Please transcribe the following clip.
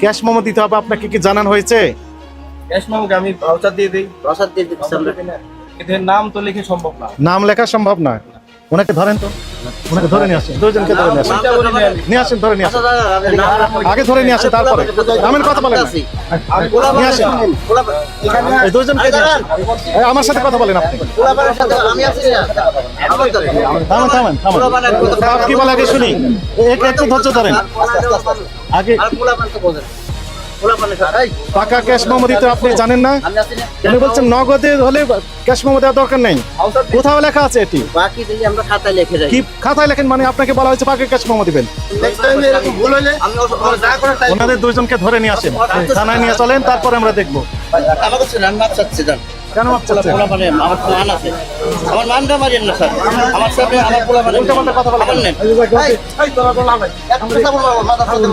Cash momo দিতে হবে আপনাকে কি জানানো হয়েছে? ক্যাশ মোমোকে আমি ভাউচার দিয়ে দিই। ভাউচার দিয়ে দিচ্ছি এদের নাম তো লিখে সম্ভব না। নাম লেখা সম্ভব নয় ওনাকে ধরেন তো। ওনাকে ধরে নিয়ে আসেন। দুজনকে ধরে নিয়ে আসেন। নিয়ে আসেন ধরে নিয়ে আচ্ছা আসেন আপনি আগে ধরে নিয়ে আসেন তারপরে। আমেন কথা বলেন। নিয়ে আসেন। এই দুজনকে আসেন। আমার সাথে কথা বলেন আপনি। থামেন থামেন থামেন। কি বলে আগে শুনি। এক- একটু ধৈর্য ধরেন। আগে টাকা ক্যাশ মোমো দিতে আপনি জানেন না উনি বলছেন নগদে হলে ক্যাশ মোমো দেওয়ার দরকার নেই কোথাও লেখা আছে এটি বাকি আমরা খাতায় লিখে যাই কি খাতায় লেখেন মানে আপনাকে বলা হয়েছে পাকে ক্যাশ মোমো দিবেন নেক্সট টাইম এরকম ভুল হলে আমি ওস- ওর যা করার তাই ওনাদের দুইজনকে ধরে নিয়ে আসেন থানায় নিয়ে চলেন তারপরে আমরা দেখব আমাকে ছিল আমি চাচ্ছি জান কেন মাপ আমার তো মান আছে আমার মানটা মারিয়েন না স্যার আমার সাথে আমার পোলাপানে উল্টাপাল্টা কথা বলা নেন এই তোরা তো লাভ নাই। একটা কথা বলব মাথা ফালতু